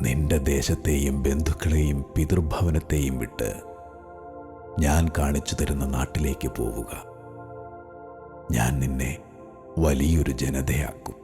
നിന്റെ ദേശത്തെയും ബന്ധുക്കളെയും പിതൃഭവനത്തെയും വിട്ട് ഞാൻ കാണിച്ചു തരുന്ന നാട്ടിലേക്ക് പോവുക. ഞാൻ നിന്നെ വലിയൊരു ജനതയാക്കും.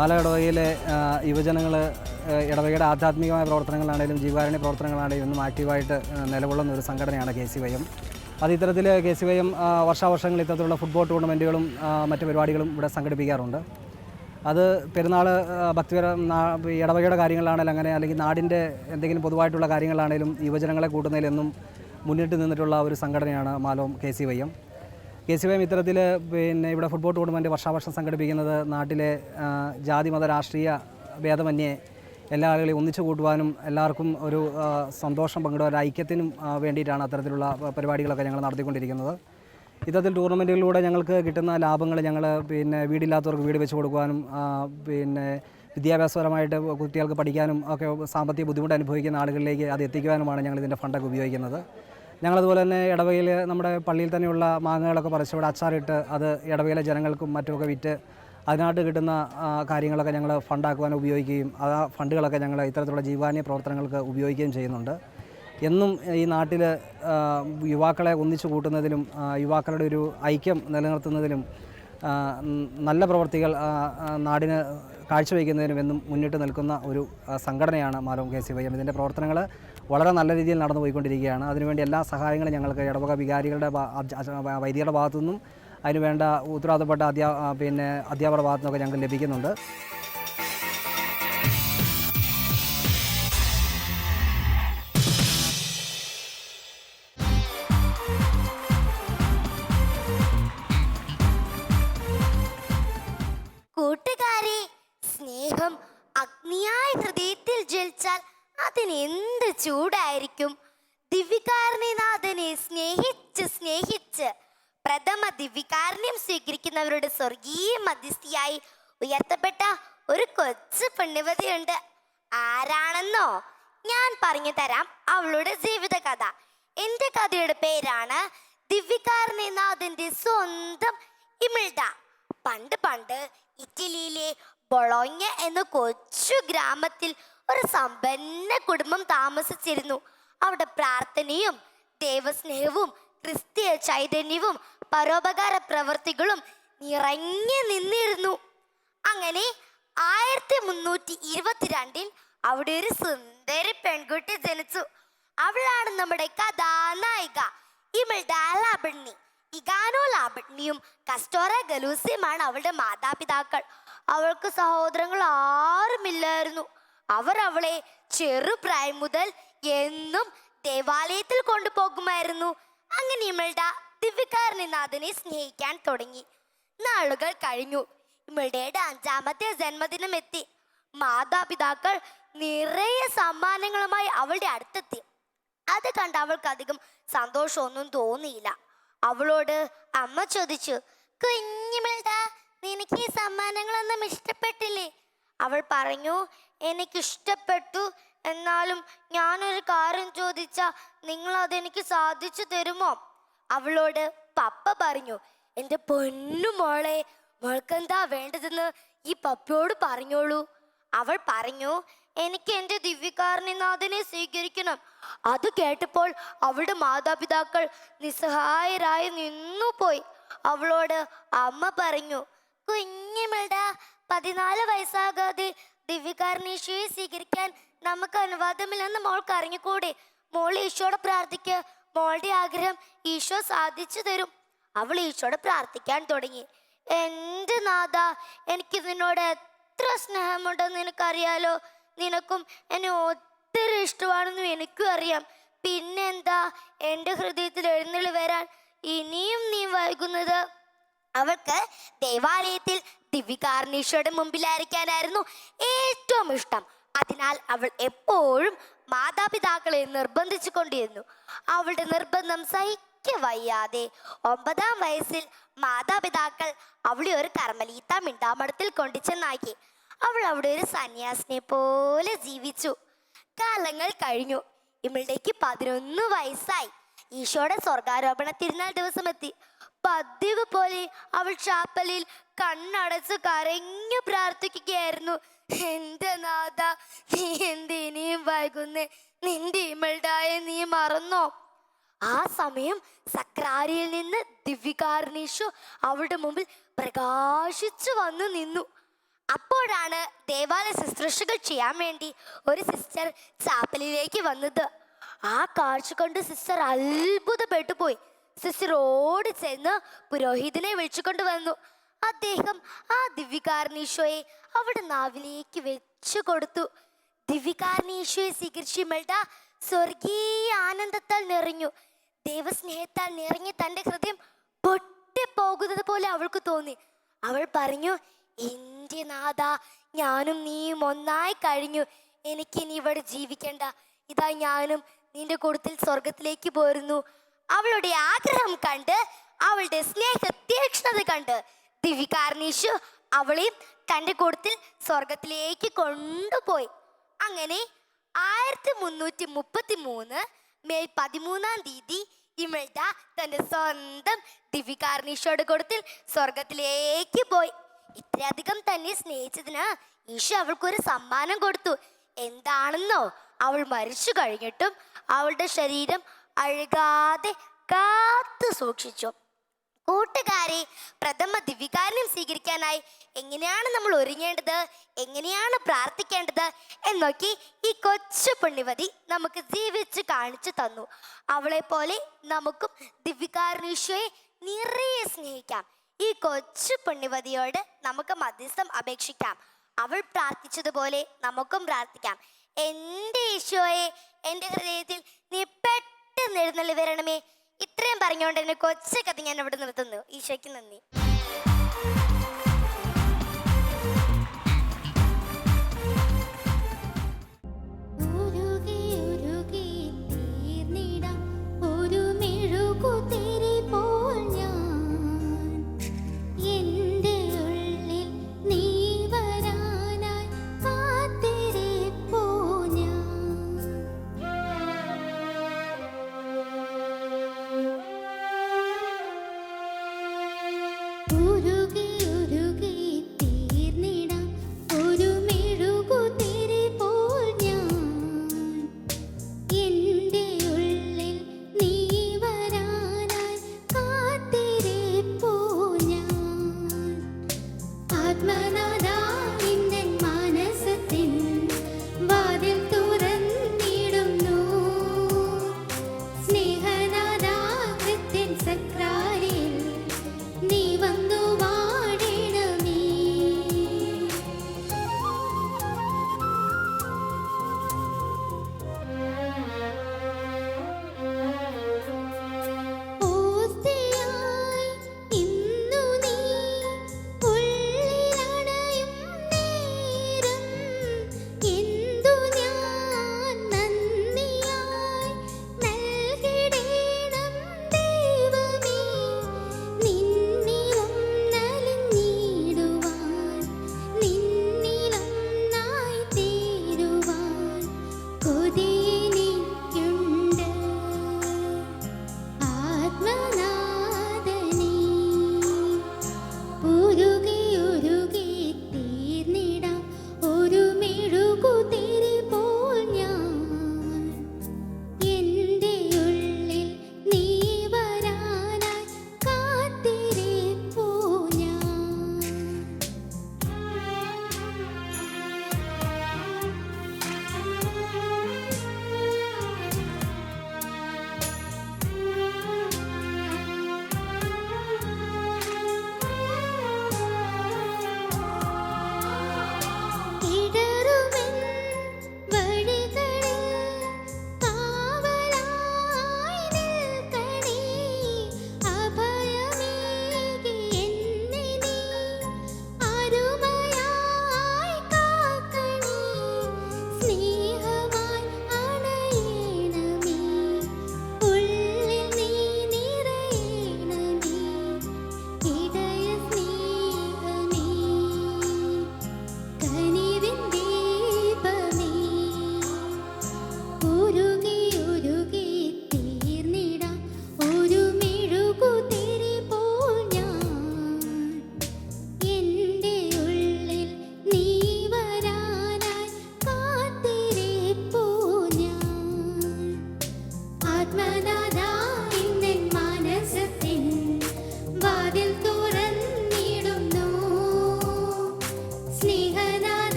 മാല ഇടവകയിലെ യുവജനങ്ങൾ ഇടവകയുടെ ആധ്യാത്മികമായ പ്രവർത്തനങ്ങളാണെങ്കിലും ജീവകാരുണ്യ പ്രവർത്തനങ്ങളാണെങ്കിലും ഇന്നും ആക്റ്റീവായിട്ട് നിലകൊള്ളുന്ന ഒരു സംഘടനയാണ് കെ സി വൈ എം. അത് ഇത്തരത്തിൽ കെ സി വൈ എം വർഷാവർഷങ്ങളിൽ ഇത്തരത്തിലുള്ള ഫുട്ബോൾ ടൂർണമെന്റുകളും മറ്റ് പരിപാടികളും ഇവിടെ സംഘടിപ്പിക്കാറുണ്ട്. അത് പെരുന്നാൾ ഭക്തിപര ഇടവകയുടെ കാര്യങ്ങളാണെങ്കിലും അങ്ങനെ അല്ലെങ്കിൽ നാടിന്റെ എന്തെങ്കിലും പൊതുവായിട്ടുള്ള കാര്യങ്ങളാണെങ്കിലും യുവജനങ്ങളെ കൂട്ടുന്നതിലെന്നും മുന്നിട്ട് നിന്നിട്ടുള്ള ഒരു സംഘടനയാണ് Malom K C Y M. K C Y ഇത്തരത്തിൽ പിന്നെ ഇവിടെ ഫുട്ബോൾ ടൂർണമെന്റ് വർഷാവർഷം സംഘടിപ്പിക്കുന്നത് നാട്ടിലെ ആ, ജാതി മത രാഷ്ട്രീയ ഭേദമന്യേ എല്ലാ ആളുകളെയും ഒന്നിച്ചു കൂട്ടുവാനും എല്ലാവർക്കും ഒരു സന്തോഷം പങ്കിടുവാൻ ഐക്യത്തിനും വേണ്ടിയിട്ടാണ് അത്തരത്തിലുള്ള പരിപാടികളൊക്കെ ഞങ്ങൾ നടത്തിക്കൊണ്ടിരിക്കുന്നത്. ഇത്തരത്തിൽ ടൂർണമെന്റുകളിലൂടെ ഞങ്ങൾക്ക് കിട്ടുന്ന ലാഭങ്ങൾ ഞങ്ങൾ പിന്നെ വീടില്ലാത്തവർക്ക് വീട് വെച്ച് കൊടുക്കുവാനും പിന്നെ വിദ്യാഭ്യാസപരമായിട്ട് കുട്ടികൾക്ക് പഠിക്കാനും ഒക്കെ സാമ്പത്തിക ബുദ്ധിമുട്ട് അനുഭവിക്കുന്ന ആളുകളിലേക്ക് അത് എത്തിക്കുവാനുമാണ് ഞങ്ങൾ ഇതിന്റെ ഫണ്ടൊക്കെ ഉപയോഗിക്കുന്നത്. ഞങ്ങളതുപോലെ തന്നെ ഇടവകയിൽ നമ്മുടെ പള്ളിയിൽ തന്നെയുള്ള മാങ്ങകളൊക്കെ പറിച്ച് ഇവിടെ അച്ചാറിട്ട് അത് ഇടവകയിലെ ജനങ്ങൾക്കും മറ്റുമൊക്കെ വിറ്റ് അതിനായിട്ട് കിട്ടുന്ന കാര്യങ്ങളൊക്കെ ഞങ്ങൾ ഫണ്ടാക്കുവാൻ ഉപയോഗിക്കുകയും ആ ഫണ്ടുകളൊക്കെ ഞങ്ങൾ ഇത്തരത്തിലുള്ള ജീവാന്യ പ്രവർത്തനങ്ങൾക്ക് ഉപയോഗിക്കുകയും ചെയ്യുന്നുണ്ട്. എന്നും ഈ നാട്ടിൽ യുവാക്കളെ ഒന്നിച്ചു കൂട്ടുന്നതിലും യുവാക്കളുടെ ഒരു ഐക്യം നിലനിർത്തുന്നതിലും നല്ല പ്രവർത്തികൾ നാടിന് കാഴ്ചവെക്കുന്നതിനും എന്നും മുന്നിട്ട് നിൽക്കുന്ന ഒരു സംഘടനയാണ് Malom K C Y M. ഇതിന്റെ പ്രവർത്തനങ്ങൾ വളരെ നല്ല രീതിയിൽ നടന്നു പോയിക്കൊണ്ടിരിക്കുകയാണ്. അതിനുവേണ്ടി എല്ലാ സഹായങ്ങളും ഞങ്ങൾക്ക് ഇടവക വികാരികളുടെ വൈദികരുടെ ഭാഗത്തു നിന്നും അതിനുവേണ്ട ഉത്തരവാദപ്പെട്ട അധ്യാ പിന്നെ അധ്യാപകരുടെ ഭാഗത്തു നിന്നൊക്കെ ഞങ്ങൾക്ക് ലഭിക്കുന്നുണ്ട്. അവളുടെ ജീവിത കഥ എന്റെ കഥയുടെ പേരാണ് ദിവ്യകാരുണ്യനാഥന്റെ സ്വന്തം ഇമിൾഡ. പണ്ട് പണ്ട് ഇറ്റലിയിലെ ബൊളോഞ്ഞ എന്ന കൊച്ചു ഗ്രാമത്തിൽ ഒരു സമ്പന്ന കുടുംബം താമസിച്ചിരുന്നു. അവിടെ പ്രാർത്ഥനയും ദൈവസ്നേഹവും ക്രിസ്തീയ ചൈതന്യവും പരോപകാര പ്രവർത്തികളും നിറഞ്ഞു നിന്നിരുന്നു. അങ്ങനെ ആയിരത്തി മുന്നൂറ്റി ഇരുപത്തിരണ്ടിൽ അവിടെ ഒരു സുന്ദരി പെൺകുട്ടി ജനിച്ചു. അവളാണ് നമ്മുടെ കഥാനായിക. ഇവളുടെ ലാബണ്ണി ഇഗാനോ ലാബണ്ണിയും കസ്റ്റോറ ഗലൂസിയുമാണ് അവളുടെ മാതാപിതാക്കൾ. അവൾക്ക് സഹോദരങ്ങൾ ആരുമില്ലായിരുന്നു. അവർ അവളെ ചെറുപ്രായം മുതൽ എന്നും ദേവാലയത്തിൽ കൊണ്ടുപോകുമായിരുന്നു. അങ്ങനെ ഇവളുടെ ദിവ്യകാരനാഥനെ സ്നേഹിക്കാൻ തുടങ്ങി. നാളുകൾ കഴിഞ്ഞു. ഇവളുടെ അഞ്ചാമത്തെ ജന്മദിനം എത്തി മാതാപിതാക്കൾ നിറയെ സമ്മാനങ്ങളുമായി അവളുടെ അടുത്തെത്തി. അത് കണ്ട് അവൾക്ക് അധികം സന്തോഷമൊന്നും തോന്നിയില്ല. അവളോട് അമ്മ ചോദിച്ചു കുഞ്ഞുമിൾഡ നിനക്ക് ഈ സമ്മാനങ്ങളൊന്നും ഇഷ്ടപ്പെട്ടില്ലേ? അവൾ പറഞ്ഞു എനിക്ക് ഇഷ്ടപ്പെട്ടു എന്നാലും ഞാനൊരു കാര്യം ചോദിച്ചാ നിങ്ങൾ അതെനിക്ക് സാധിച്ചു തരുമോ? അവളോട് പപ്പ പറഞ്ഞു എന്റെ പൊന്നു മോളെ മോൾക്കെന്താ വേണ്ടതെന്ന് ഈ പപ്പയോട് പറഞ്ഞോളൂ. അവൾ പറഞ്ഞു എനിക്ക് എന്റെ ദിവ്യകാരുണ്യനാഥനെ സ്വീകരിക്കണം. അത് കേട്ടപ്പോൾ അവളുടെ മാതാപിതാക്കൾ നിസ്സഹായരായി നിന്നുപോയി. അവളോട് അമ്മ പറഞ്ഞു കുഞ്ഞിമിട പതിനാല് വയസ്സാകാതെ ദിവ്യകാരുണ്യേശുവെ സ്വീകരിക്കാൻ നമുക്ക് അനുവാദമില്ലെന്ന് മോൾക്ക് അറിഞ്ഞുകൂടെ? മോൾ ഈശോടെ പ്രാർത്ഥിക്കുക മോളുടെ ആഗ്രഹം ഈശോ സാധിച്ചു തരും. അവൾ ഈശോടെ പ്രാർത്ഥിക്കാൻ തുടങ്ങി. എന്റെ നാഥ എനിക്ക് നിന്നോട് എത്ര സ്നേഹമുണ്ടെന്ന് നിനക്കറിയാലോ? നിനക്കും എന്നെ ഒത്തിരി ഇഷ്ടമാണെന്നും എനിക്കും അറിയാം. പിന്നെന്താ? എന്റെ ഹൃദയത്തിൽ എഴുന്നള്ളി വരാൻ ഇനിയും നീ വൈകുന്നത്. അവൾക്ക് ദേവാലയത്തിൽ ദിവ്യകാർണീഷയുടെ മുമ്പിലായിരിക്കാനായിരുന്നു ഏറ്റവും ഇഷ്ടം. അതിനാൽ അവൾ എപ്പോഴും മാതാപിതാക്കളെ നിർബന്ധിച്ചു കൊണ്ടിരുന്നു അവളുടെ നിർബന്ധം സഹിക്ക വയ്യാതെ. ഒമ്പതാം വയസ്സിൽ മാതാപിതാക്കൾ അവളെ ഒരു കർമ്മലീത്ത മിണ്ടാമടത്തിൽ കൊണ്ടുചെന്നാക്കി അവൾ അവിടെ ഒരു സന്യാസിനെ പോലെ ജീവിച്ചു. കാലങ്ങൾ കഴിഞ്ഞു. ഇവളുടേക്ക് പതിനൊന്ന് വയസ്സായി. ഈശോയുടെ സ്വർഗാരോപണ തിരുനാൾ ദിവസം എത്തി പതിവ് പോലെ അവൾ ചാപ്പലിൽ കണ്ണടച്ച് കരഞ്ഞു പ്രാർത്ഥിക്കുകയായിരുന്നു. എന്റെ നാഥ നീ എന്ത് വൈകുന്നേ? നിന്റെ ഇമൾഡായ നീ മറന്നോ? ആ സമയം സക്രാരിയിൽ നിന്ന് ദിവ്യകാരണീഷു അവളുടെ മുമ്പിൽ പ്രകാശിച്ചു വന്നു നിന്നു. അപ്പോഴാണ് ദേവാലയ ശുശ്രൂഷകൾ ചെയ്യാൻ വേണ്ടി ഒരു സിസ്റ്റർ ചാപ്പലിലേക്ക് വന്നത്. ആ കാഴ്ച കൊണ്ട് സിസ്റ്റർ അത്ഭുതപ്പെട്ടു പോയി. സിസ്റ്റർ ഓടി ചെന്ന് പുരോഹിതനെ വിളിച്ചുകൊണ്ട് വന്നു. അദ്ദേഹം ആ ദിവ്യകാരണീശോയെ അവിടെ നാവിലേക്ക് വെച്ചു കൊടുത്തു. ദിവ്യകാരണീശോയെ സ്വീകരിച്ചു സ്വർഗീയ ആനന്ദത്താൽ നിറഞ്ഞു. ദൈവസ്നേഹത്താൽ നിറഞ്ഞ തന്റെ ഹൃദയം പൊട്ടിപ്പോകുന്നത് പോലെ അവൾക്ക് തോന്നി. അവൾ പറഞ്ഞു എന്റെ നാഥ ഞാനും നീയും ഒന്നായി കഴിഞ്ഞു. എനിക്ക് ഇനി ഇവിടെ ജീവിക്കണ്ട. ഇതാ ഞാനും നിന്റെ കൂട്ടത്തിൽ സ്വർഗത്തിലേക്ക് പോരുന്നു. അവളുടെ ആഗ്രഹം കണ്ട് അവളുടെ സ്നേഹ തീക്ഷ്ണത കണ്ട് ദിവ്യകാരണീശു അവളെയും തന്റെ കൂട്ടത്തിൽ സ്വർഗത്തിലേക്ക് കൊണ്ടുപോയി. അങ്ങനെ ആയിരത്തി മുന്നൂറ്റി മുപ്പത്തി മൂന്ന് മെയ് പതിമൂന്നാം തീയതി ഇമൽഡ തന്റെ സ്വന്തം ദിവികാർണീഷോട് കൊടുത്തിൽ സ്വർഗത്തിലേക്ക് പോയി. ഇത്രയധികം തന്നെ സ്നേഹിച്ചതിന് ഈശോ അവൾക്കൊരു സമ്മാനം കൊടുത്തു. എന്താണെന്നോ അവൾ മരിച്ചു കഴിഞ്ഞിട്ടും അവളുടെ ശരീരം അഴുകാതെ കാത്തു സൂക്ഷിച്ചു. കൂട്ടുകാരെ പ്രഥമ ദിവ്യകാരണം സ്വീകരിക്കാനായി എങ്ങനെയാണ് നമ്മൾ ഒരുങ്ങേണ്ടത് എങ്ങനെയാണ് പ്രാർത്ഥിക്കേണ്ടത് എന്നൊക്കെ ഈ കൊച്ചു പുണ്യവതി നമുക്ക് ജീവിച്ച് കാണിച്ചു തന്നു. അവളെ പോലെ നമുക്കും ദിവ്യകാരണീശ്വയെ നിറയെ സ്നേഹിക്കാം. ഈ കൊച്ചു പുണ്യവതിയോട് നമുക്ക് മധ്യസ്ഥം അപേക്ഷിക്കാം. അവൾ പ്രാർത്ഥിച്ചതുപോലെ നമുക്കും പ്രാർത്ഥിക്കാം. എന്റെ ഈശോയെ എന്റെ ഹൃദയത്തിൽ നീ പെട്ടെന്ന് എഴുന്നള്ളി വരണമേ. ഇത്രയും പറഞ്ഞുകൊണ്ട് എന്നെ കൊച്ചു കഥ ഞാൻ ഇവിടെ നിർത്തുന്നു. ഈശോയ്ക്ക് നന്ദി.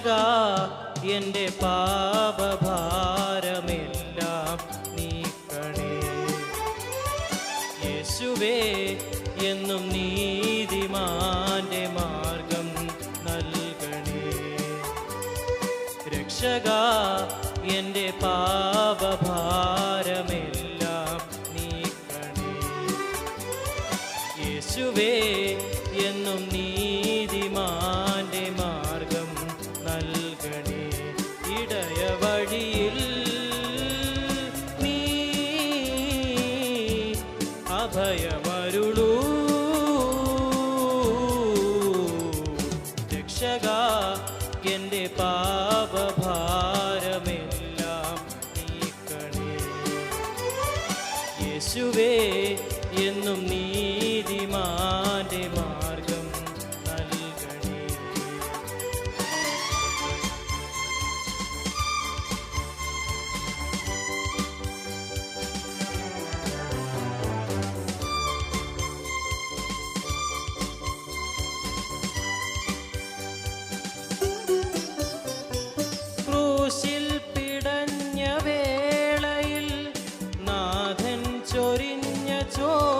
രക്ഷക എന്റെ പാപഭാരമെല്ലാം രക്ഷക എന്റെ പാപഭാരമെല്ലാം 做。